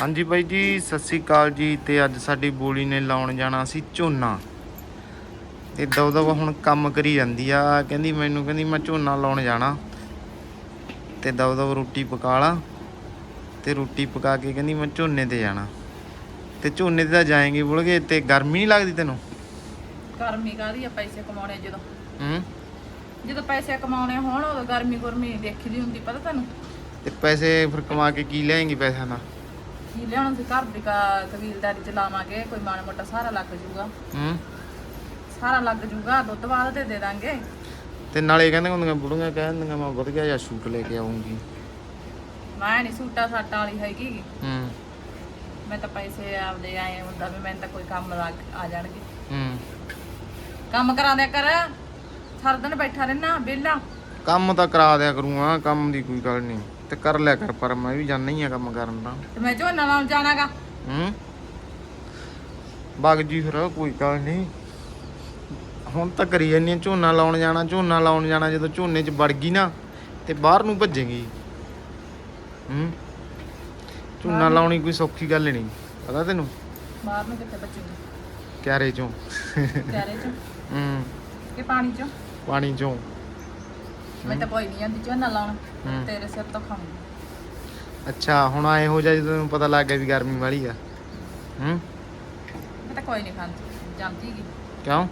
ਹਾਂਜੀ ਬਾਈ ਜੀ ਸਤਿ ਸ੍ਰੀ ਅਕਾਲ ਜੀ ਤੇ ਅੱਜ ਸਾਡੀ ਬੋਲੀ ਨੇ ਲਾਉਣ ਜਾਣਾ ਸੀ ਝੋਨਾ। ਤੇ ਦව ਦਵ ਹੁਣ ਕੰਮ ਕਰੀ ਜਾਂਦੀ ਆ ਕਹਿੰਦੀ ਮੈਨੂੰ ਕਹਿੰਦੀ ਮੈਂ ਝੋਨਾ ਲਾਉਣ ਜਾਣਾ। ਤੇ ਦਵ ਦਵ ਰੋਟੀ ਪਕਾ ਲਾ ਤੇ ਰੋਟੀ ਪਕਾ ਕੇ ਕਹਿੰਦੀ ਮੈਂ ਝੋਨੇ ਤੇ ਜਾਣਾ। ਤੇ ਝੋਨੇ ਤੇ ਤਾਂ ਜਾਏਂਗੇ ਬੁਲਗੇ ਤੇ ਗਰਮੀ ਨਹੀਂ ਲੱਗਦੀ ਤੈਨੂੰ? ਗਰਮੀ ਕਾਹਦੀ ਆ ਪੈਸੇ ਕਮਾਉਣੇ ਜਦੋਂ। ਹੂੰ? ਜਦੋਂ ਪੈਸੇ ਕਮਾਉਣੇ ਹੋਣ ਉਦੋਂ ਗਰਮੀ ਗੁਰਮੀ ਦੇਖੀ ਦੀ ਹੁੰਦੀ ਪਤਾ ਤੁਹਾਨੂੰ ਤੇ ਪੈਸੇ ਫਿਰ ਕਮਾ ਕੇ ਕੀ ਲਿਆਏਂਗੀ ਪੈਸਿਆਂ ਦਾ ਕੀ ਲਿਆਉਣਾ ਸੀ? ਘਰ ਦੀ ਕਾ- ਕਬੀਲਦਾਰੀ ਚ ਲਾਵਾਂਗੇ ਕੋਈ ਮਾੜਾ ਮੋਟਾ ਸਾਰਾ ਲੱਗ ਜੂਗਾ। ਹੂੰ। ਸਾਰਾ ਲੱਗ ਜੂਗਾ ਦੁੱਧ ਬਾਅਦ ਤੇ ਦੇ ਦਾਂਗੇ। ਤੇ ਨਾਲੇ ਕਹਿੰਦੇ ਹੁੰਦੀਆਂ ਬੁੜੀਆਂ ਕਹਿੰਦੀਆਂ ਮੈਂ ਵਧੀਆ ਜਿਹਾ ਸੂਟ ਲੈ ਕੇ ਆਉਂਗੀ ਮੈਂ ਨਹੀਂ ਸੂਟਾ ਸਾਟਾਂ ਵਾਲੀ ਹੈਗੀ। ਗੀ। ਹੂੰ। ਮੈਂ ਤਾਂ ਪੈਸੇ ਆਪਦੇ ਆਏ ਹੁੰਦਾ ਵੀ ਮੈਨੂੰ ਤਾਂ ਕੋਈ ਕੰਮ ਲੱਗ ਆ ਜਾਣਗੇ। ਹੂੰ। ਕੰਮ ਕਰਾ ਦਿਆ ਕਰ। ਸਾਰਾ ਦਿਨ ਬੈਠਾ ਰਹਿਣਾ ਵਿਹਲਾ। ਕੰਮ ਤਾਂ ਕਰਾ ਦਿਆ ਕਰੂੰਗਾ ਕੰਮ ਦੀ ਕੋਈ ਗੱਲ ਨਹੀਂ ਤੇ ਕਰ ਲਿਆ ਕਰ ਪਰ ਮੈਂ ਵੀ ਜਾਣਾ ਹੀ ਆ ਕੰਮ ਕਰਨ ਦਾ। ਤੇ ਮੈਂ ਝੋਨਾ ਲਾਉਣ ਜਾਣਾਗਾ। ਹੂੰ? ਬਗ ਜੀ ਫਿਰ ਕੋਈ ਗੱਲ ਨਹੀਂ। ਹੁਣ ਤਾਂ ਕਰੀ ਜਾਂਦੀ ਆ ਝੋਨਾ ਲਾਉਣ ਜਾਣਾ ਝੋਨਾ ਲਾਉਣ ਜਾਣਾ ਜਦੋਂ ਝੋਨੇ 'ਚ ਵੜ ਗਈ ਨਾ ਤੇ ਬਾਹਰ ਨੂੰ ਭੱਜੇਗੀ। ਹੂੰ? ਝੋਨਾ ਲਾਉਣੀ ਕੋਈ ਸੌਖੀ ਗੱਲ ਨਹੀਂ। ਪਤਾ ਤੈਨੂੰ? ਬਾਹਰ ਨੂੰ ਕਿੱਥੇ ਬਚੂਗੀ ਕਿਆਰੇ 'ਚੋਂ। ਚਾਰੇ ਚ? ਹੂੰ। ਕਿ ਪਾਣੀ ਚ? ਪਾਣੀ 'ਚੋਂ। ਮੈਂ ਤਾਂ ਕੋਈ ਨਹੀਂ ਆਂਦੀ ਝੋਨਾ ਲਾਉਣ। ਹੂੰ। ਤੇਰੇ ਸਿਰ ਤੋਂ ਖਾਉਂਗੀ ਅੱਛਾ ਹੁਣ ਆਏ ਹੋ ਜਾ ਜਦੋਂ ਪਤਾ ਲੱਗ ਗਿਆ ਵੀ ਗਰਮੀ ਵਾਲੀ ਆ। ਹੂੰ। ਮੈਂ ਤਾਂ ਕੋਈ ਨਹੀਂ ਖਾਂਦੀ ਜਾਂਦੀ ਗੀ। ਕਿਉਂ?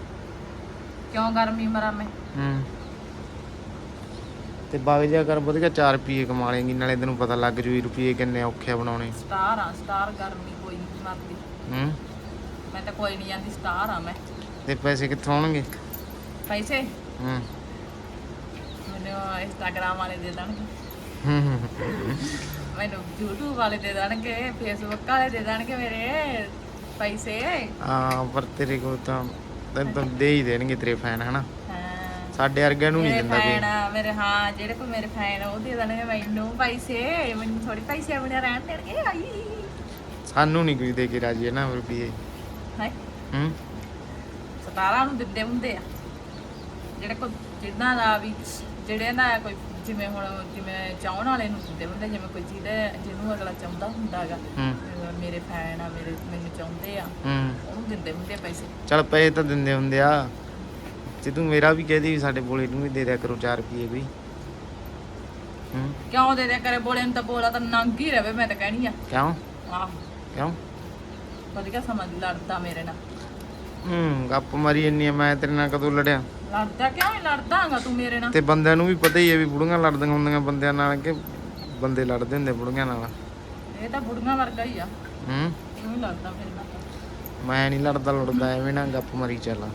ਕਿਉਂ ਗਰਮੀ ਮਰਾਂ ਮੈਂ? ਹੂੰ। ਤੇ ਬਾਗ ਜਾ ਕਰ ਵਧੀਆ 4 ਰੁਪਏ ਕਮਾ ਲੇਂਗੀ ਨਾਲੇ ਤੈਨੂੰ ਪਤਾ ਲੱਗ ਜੂ ਵੀ ਰੁਪਏ ਕਿੰਨੇ ਔਖੇ ਆ ਬਣਾਉਣੇ। ਸਟਾਰ ਆ ਸਟਾਰ ਗਰਮੀ ਕੋਈ ਨਹੀਂ ਮਰਦੀ। ਹੂੰ। ਮੈਂ ਤਾਂ ਕੋਈ ਨਹੀਂ ਜਾਂਦੀ ਸਟਾਰ ਆ ਮੈਂ। ਤੇ ਪੈਸੇ ਕਿੱਥੋਂ ਆਉਣਗੇ? ਪੈਸੇ? ਹੂੰ। ਮੈਨੂੰ ਇੰਸਟਾਗ੍ਰਾਮ ਵਾਲੇ ਦੇ ਦੇਣਗੇ। ਹੂੰ, ਹੂੰ ਮੈਨੂੰ YouTube ਵਾਲੇ ਦੇ ਦੇਣਗੇ Facebook ਵਾਲੇ ਦੇ ਦੇਣਗੇ ਮੇਰੇ ਪੈਸੇ। ਆ ਪਰ ਤੇਰੇ ਕੋਲ ਤਾਂ ਤੈਨੂੰ ਤਾਂ ਦੇ ਹੀ ਦੇਣਗੇ ਤੇਰੇ ਫੈਨ ਹਨਾ? ਹਾਂ। ਸਾਡੇ ਵਰਗਿਆਂ ਨੂੰ ਨਹੀਂ ਦਿੰਦਾ ਕੋਈ। ਮੇਰੇ ਹਾਂ ਜਿਹੜੇ ਕੋ ਮੇਰੇ ਫੈਨ ਉਹ ਦੇ ਦੇਣਗੇ ਮੈਨੂੰ ਪੈਸੇ। ਮੈਨੂੰ ਥੋੜੀ ਪੈਸੇ ਬਣੇ ਰਹਿਣ ਦੇਣਗੇ ਆਈ। ਸਾਨੂੰ ਨਹੀਂ ਕੋਈ ਦੇ ਕੇ ਰਾਜੀ ਹੈ ਨਾ ਰੁਪਏ ਹੈ? ਹੂੰ? ਸਤਾਰਾਂ ਨੂੰ ਦਿੰਦੇ ਹੁੰਦੇ ਆ। ਜਿਹੜੇ ਕੋ ਜਿੰਨਾ ਦਾ ਵੀ ਜਿਹੜੇ ਨਾ ਕੋਈ ਜਿਵੇਂ ਹੁਣ ਜਿਵੇਂ ਚਾਹਣ ਵਾਲੇ ਨੂੰ ਦਿੰਦੇ ਹੁੰਦੇ ਜਿਵੇਂ ਕੋਈ ਜਿਹਦੇ ਜਿਹਨੂੰ ਅਗਲਾ ਚਾਹੁੰਦਾ ਹੁੰਦਾਗਾ ਹੂੰ। ਮੇਰੇ ਫੈਨ ਆ ਮੇਰੇ ਮੈਨੂੰ ਚਾਹੁੰਦੇ ਆ ਉਹਨੂੰ ਦਿੰਦੇ ਹੁੰਦੇ ਪੈਸੇ। ਚਲ ਪੈਸੇ ਤਾਂ ਦਿੰਦੇ ਹੁੰਦੇ ਆ। ਤੇ ਤੂੰ ਮੇਰਾ ਵੀ ਕਹਿ ਦੇ ਵੀ ਸਾਡੇ ਬੋਲੇ ਨੂੰ ਵੀ ਦੇ ਦਿਆ ਕਰੋ 4 ਰੁਪਏ ਵੀ। ਹੂੰ। ਕਿਉਂ ਦੇ ਦਿਆ ਕਰੇ? ਬੋਲੇ ਨੂੰ ਤਾਂ ਬੋਲਾ ਤਾਂ ਨੰਗ ਹੀ ਰਵੇ ਮੈਂ ਤਾਂ ਕਹਿਣੀ ਆ। ਕਿਉਂ? ਆਹ। ਕਿਉਂ? ਵਧੀਆ ਸਮਝ ਲੜਦਾ ਮੇਰੇ ਨਾਲ। ਹੂੰ ਗੱਪ ਮਾਰੀ ਆ ਮੈਂ ਤੇਰੇ ਨਾਲ ਕਦੋਂ ਲੜਿਆ? ਲੜਦਾ ਕਿਉਂ ਨਹੀਂ ਲੜਦਾਗਾ ਤੂੰ ਮੇਰੇ ਨਾਲ। ਤੇ ਬੰਦਿਆਂ ਨੂੰ ਵੀ ਪਤਾ ਹੀ ਹੈ ਵੀ ਬੁੜੀਆਂ ਲੜਦੀਆਂ ਹੁੰਦੀਆਂ ਬੰਦਿਆਂ ਨਾਲ ਕਿ ਬੰਦੇ ਲੜਦੇ ਹੁੰਦੇ ਬੁੜੀਆਂ ਨਾਲ। ਇਹ ਤਾਂ ਬੁੜੀਆਂ ਵਰਗਾ ਹੀ ਆ। ਹੂੰ? ਤੂੰ ਹੀ ਲੜਦਾ ਮੇਰੇ ਨਾਲ ਤਾਂ। ਮੈਂ ਨਹੀਂ ਲੜਦਾ ਲੜਦਾ ਐਵੇਂ ਨਾ ਗੱਪ ਮਾਰੀ ਚੱਲ।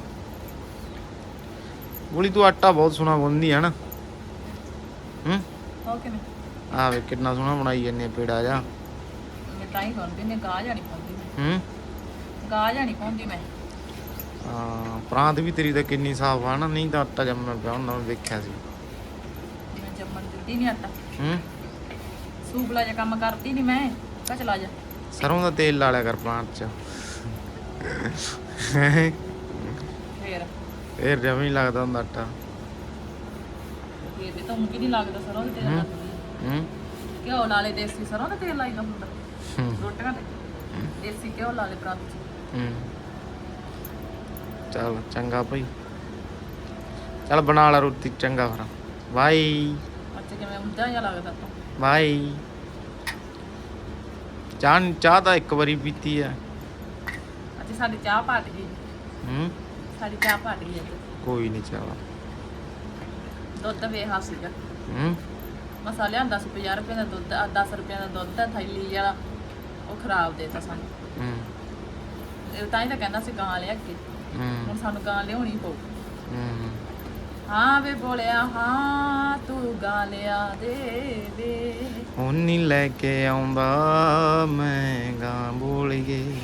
ਬੁਲੀ ਤੂੰ ਆਟਾ ਬਹੁਤ ਸੋਹਣਾ ਗੁੰਨਦੀ ਹੈ ਨਾ। ਹੂੰ? ਆ ਵੇ ਕਿੰਨਾ ਸੋਹਣਾ ਬਣਾਈ ਜੰਨੇ ਪੇੜਾ ਜਾ ਮੈਂ ਤਾਂ ਹੀ ਕਹਿੰਦੀ ਨੇ ਗਾਹ ਜਾਣੀ ਪਾਉਂਦੀ ਹੂੰ? ਗਾਹ ਜਾਣੀ ਪਾਉਂਦੀ ਮੈਂ। ਹਾਂ ਪ੍ਰਾਂਤ ਵੀ ਤੇਰੀ ਤਾਂ ਕਿੰਨੀ ਸਾਫ਼ ਆ ਨਾ ਨਹੀਂ ਤਾਂ ਆਟਾ ਜੰਮਣਾ ਪਿਆ ਉਹਨਾਂ ਨੂੰ ਵੇਖਿਆ ਸੀ। ਮੈਂ ਜੰਮਣ ਦਿੱਤੀ ਨਹੀਂ ਆਟਾ। ਹੂੰ? ਸੂਪਲਾ ਜਿਹਾ ਕੰਮ ਕਰਦੀ ਨਹੀਂ ਮੈਂ ਕਾ ਚਲਾ ਜਾ। ਸਰੋਂ ਦਾ ਤੇਲ ਲਾ ਲਿਆ ਕਰ ਪ੍ਰਾਂਤ ਚ। ਫੇਰ? ਫੇਰ ਜਮੀ ਨਹੀਂ ਲੱਗਦਾ ਹੁੰਦਾ ਆਟਾ। ਫੇਰ ਵੀ ਤਾਂ ਉਂਗੀ ਨਹੀਂ ਲੱਗਦਾ ਸਰੋਂ ਦੇ ਤੇਲ ਹੂੰ। ਲੱਗਦੀ। ਹੂੰ? ਘਿਓ ਨਾਲੇ ਦੇਸੀ ਸਰੋਂ ਦਾ ਤੇਲ ਲਾਈਦਾ ਹੁੰਦਾ। ਹੂੰ, ਰੋਟੀਆਂ ਤੇ। ਦੇਸੀ ਘਿਓ ਲਾ ਲੈ ਪ੍ਰਾਂਤ ਚ। ਹੂੰ। ਚੱਲ ਚੰਗਾ ਭਾਈ ਚੱਲ ਬਣਾ ਲਾ ਰੋਟੀ ਚੰਗਾ ਫਿਰ। ਬਾਈ। ਅੱਜ ਕਿਵੇਂ ਉਂਝਾ ਜਿਹਾ ਲੱਗਦਾ ਤੂੰ? ਬਾਈ। ਚਾਹ ਚਾਹ ਤਾਂ ਇੱਕ ਵਾਰੀ ਪੀਤੀ ਆ। ਅੱਜ ਸਾਡੀ ਚਾਹ ਪਾਟ ਗਈ। ਹੂੰ? ਸਾਡੀ ਚਾਹ ਪਾਟ ਗਈ ਅੱਜ। ਕੋਈ ਨਹੀਂ ਚਾਹ। ਦੁੱਧ ਵੇਹਾ ਸੀਗਾ। ਹੂੰ? ਮਸਾ ਲਿਆਂਦਾ ਸੀ 50 ਰੁਪਏ ਦਾ ਦੁੱਧ 10 ਰੁਪਏ ਦਾ ਦੁੱਧ ਦਾ ਥੈਲੀ ਵਾਲਾ। ਉਹ ਖਰਾਬ ਦੇਤਾ ਸਾਨੂੰ। ਹੂੰ। ਇਹ ਤਾਂ ਹੀ ਤਾਂ ਕਹਿੰਦਾ ਸੀ ਗਾਂ ਲਿਆ ਕੇ। ਹੂੰ। ਹੁਣ ਸਾਨੂੰ ਗਾਂ ਲਿਆਉਣੀ ਪਊ। ਹੂੰ। ਹਾਂ ਵੇ ਬੋਲਿਆ ਹਾਂ ਤੂੰ ਗਾਂ ਲਿਆ ਦੇ ਦੇ। ਹੁਣ ਨਹੀਂ ਲੈ ਕੇ ਆਉਂਦਾ ਮੈਂ ਗਾਂ ਬੋਲ ਗਏ।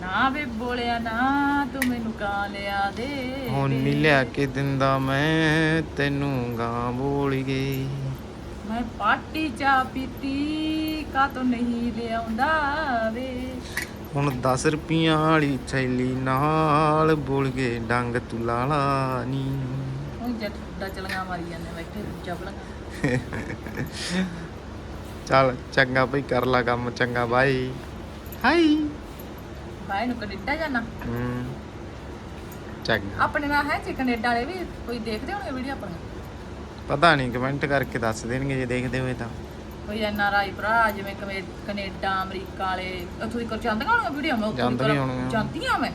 ਨਾ ਵੇ ਬੋਲਿਆ ਨਾ ਤੂੰ ਮੈਨੂੰ ਗਾਂ ਲਿਆ ਦੇ ਹੁਣ ਦੇ। ਨਹੀਂ ਲਿਆ ਕੇ ਦਿੰਦਾ ਮੈਂ ਤੈਨੂੰ ਗਾਂ ਬੋਲ ਗਏ। ਮੈਂ ਪਾਟੀ ਚਾ ਪੀਤੀ ਕਾ ਤੂੰ ਨਹੀਂ ਲਿਆਉਂਦਾ ਵੇ। ਹੁਣ 10 ਰੁਪਈਆਂ ਵਾਲੀ ਥੈਲੀ ਨਾਲ ਬੋਲ ਗਏ ਡੰਗ ਤੂੰ ਲਾਲਾ ਨੀ। ਹੁਣ ਜੱਟ ਦਾ ਚਲੀਆਂ ਮਾਰੀ ਜਾਂਦੇ ਬੈਠੇ ਚਪਲਾਂ ਚੱਲ ਚੰਗਾ ਭਈ ਕਰ ਲਾ ਕੰਮ ਚੰਗਾ ਬਾਈ ਹਾਈ ਬਾਈ ਨੂੰ ਕੈਨੇਡਾ ਜਾਣਾ। ਹੂੰ। ਚੰਗਾ। ਆਪਣੇ ਨਾਲ ਹੈ ਜੇ ਕੈਨੇਡਾ ਵਾਲੇ ਵੀ ਕੋਈ ਦੇਖਦੇ ਹੋਣਗੇ ਵੀਡੀਓ ਆਪਣੀ ਪਤਾ ਨਹੀਂ ਕਮੈਂਟ ਕਰਕੇ ਦੱਸ ਦੇਣਗੇ ਜੇ ਦੇਖਦੇ ਹੋਏ ਤਾਂ। ਕੋਈ ਐਨ ਆਰ ਆਈ ਭਰਾ ਜਿਵੇਂ ਕਮੇ- ਕੈਨੇਡਾ ਅਮਰੀਕਾ ਵਾਲੇ ਉੱਥੋਂ ਦੀ ਕਰ ਜਾਂਦੀਆਂ ਹੋਣਗੀਆਂ ਵੀਡੀਓ? ਮੈਂ ਉੱਥੋਂ ਦੀ ਜਾਂਦੀਆਂ ਕਰ- ਹੋਣਗੀਆਂ। ਜਾਂਦੀਆਂ ਮੈਂ?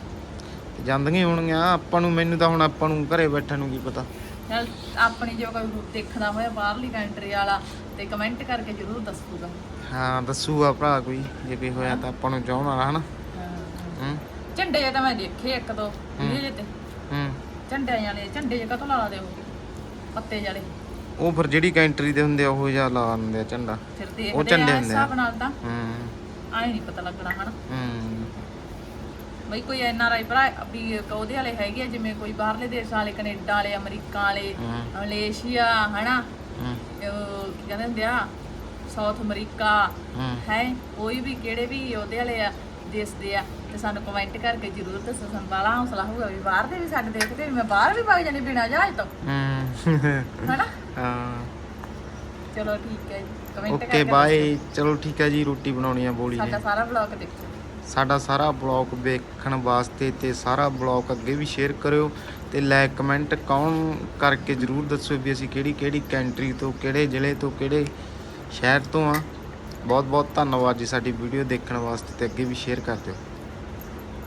ਤੇ ਜਾਂਦੀਆਂ ਹੀ ਹੋਣਗੀਆਂ। ਆਪਾਂ ਨੂੰ ਮੈਨੂੰ ਤਾਂ ਹੁਣ ਆਪਾਂ ਨੂੰ ਘਰੇ ਬੈਠਣ ਨੂੰ ਕੀ ਪਤਾ। ਆਪਣੀ ਜੇ ਕੋਈ ਦੇਖਦਾ ਹੋਇਆ ਬਾਹਰਲੀ ਕੰਟਰੀ ਵਾਲਾ ਤੇ ਕਮੈਂਟ ਕਰਕੇ ਜ਼ਰੂਰ ਦੱਸੂਗਾ। ਹਾਂ ਦੱਸੂਗਾ ਭਰਾ ਕੋਈ। ਜੇ ਕੋਈ ਹੋਇਆ ਤਾਂ ਆਪਾਂ ਨੂੰ ਚਾਹੁੰਦਾ ਹਨਾ? ਹੂੰ। ਝੰਡੇ ਜੇ ਤਾਂ ਮੈਂ ਦੇਖੇ ਇੱਕ ਦੋ ਵੀਡੀਓ ਜੇ ਤੇ। ਹੂੰ। ਝੰਡੇ ਵਾਲੇ ਝੰਡੇ ਜੇ ਕਦੋਂ ਲਾ ਦੇ ਉਹ ਪੱਤੇ ਵਾਲੇ। ਉਹ ਫਿਰ ਜਿਹੜੀ ਕੰਟਰੀ ਦੇ ਹੁੰਦੇ ਆ ਉਹ ਜਿਹਾ ਲਾ ਦਿੰਦੇ ਆ ਝੰਡਾ। ਫਿਰ ਉਹ ਝੰਡੇ ਹੁੰਦੇ ਆ। ਹਿਸਾਬ ਨਾਲ ਤਾਂ। ਹੂੰ। ਆਏ ਨਹੀਂ ਪਤਾ ਲੱਗਣਾ ਹਨਾ? ਹੂੰ। ਬਈ ਕੋਈ ਐਨ ਆਰ ਆਈ ਭਰਾ ਵੀ ਉਹਦੇ ਵਾਲੇ ਹੈਗੇ ਆ ਜਿਵੇਂ ਕੋਈ ਬਾਹਰਲੇ ਦੇਸ਼ ਵਾਲੇ ਕੈਨੇਡਾ ਵਾਲੇ ਅਮਰੀਕਾ ਵਾਲੇ ਹੂੰ। ਮਲੇਸ਼ੀਆ ਹਨਾ? ਹੂੰ। ਉਹ ਕੀ ਕਹਿੰਦੇ ਹੁੰਦੇ ਆ? ਸਾਊਥ ਅਮਰੀਕਾ ਹੂੰ। ਹੈ? ਕੋਈ ਵੀ ਕਿਹੜੇ ਵੀ ਉਹਦੇ ਵਾਲੇ ਆ ਦੇਸ਼ ਦੇ ਆ ਤੇ ਸਾਨੂੰ ਕਮੈਂਟ ਕਰਕੇ ਜ਼ਰੂਰ ਦੱਸੋ ਸਾਨੂੰ ਬਾਲਾ ਹੌਸਲਾ ਹੋਊਗਾ ਵੀ ਬਾਹਰ ਦੇ ਵੀ ਸਾਡੇ ਦੇਖਦੇ ਵੀ ਮੈਂ ਬਾਹਰ ਵੀ ਜਾਣੀ ਬਿਨਾਂ ਜਹਾਜ਼ ਤੋਂ। ਹੂੰ। ਹਨਾ? ਹਾਂ। ਚਲੋ ਠੀਕ ਹੈ ਕਮੈਂਟ ਓਕੇ ਕਰਕੇ ਬਾਏ ਚਲੋ ਠੀਕ ਹੈ ਜੀ ਰੋਟੀ ਬਣਾਉਣੀ ਆ ਬੋਲੀ। ਨੇ। ਸਾਡਾ ਸਾਰਾ ਬਲੌਗ ਦੇਖੋ। ਸਾਡਾ ਸਾਰਾ ਬਲੌਗ ਵੇਖਣ ਵਾਸਤੇ ਤੇ ਸਾਰਾ ਬਲੌਗ ਅੱਗੇ ਵੀ ਸ਼ੇਅਰ ਕਰਿਓ ਤੇ ਲਾਈਕ ਕਮੈਂਟ ਕੌਣ ਕਰਕੇ ਜਰੂਰ ਦੱਸੋ ਵੀ ਅਸੀਂ ਕਿਹੜੀ ਕਿਹੜੀ ਕੰਟਰੀ ਤੋਂ ਕਿਹੜੇ ਜ਼ਿਲ੍ਹੇ ਤੋਂ ਕਿਹੜੇ ਸ਼ਹਿਰ ਤੋਂ ਆ। ਬਹੁਤ ਬਹੁਤ ਧੰਨਵਾਦ ਜੀ ਸਾਡੀ ਵੀਡੀਓ ਦੇਖਣ ਵਾਸਤੇ ਤੇ ਅੱਗੇ ਵੀ ਸ਼ੇਅਰ ਕਰ ਦਿਓ।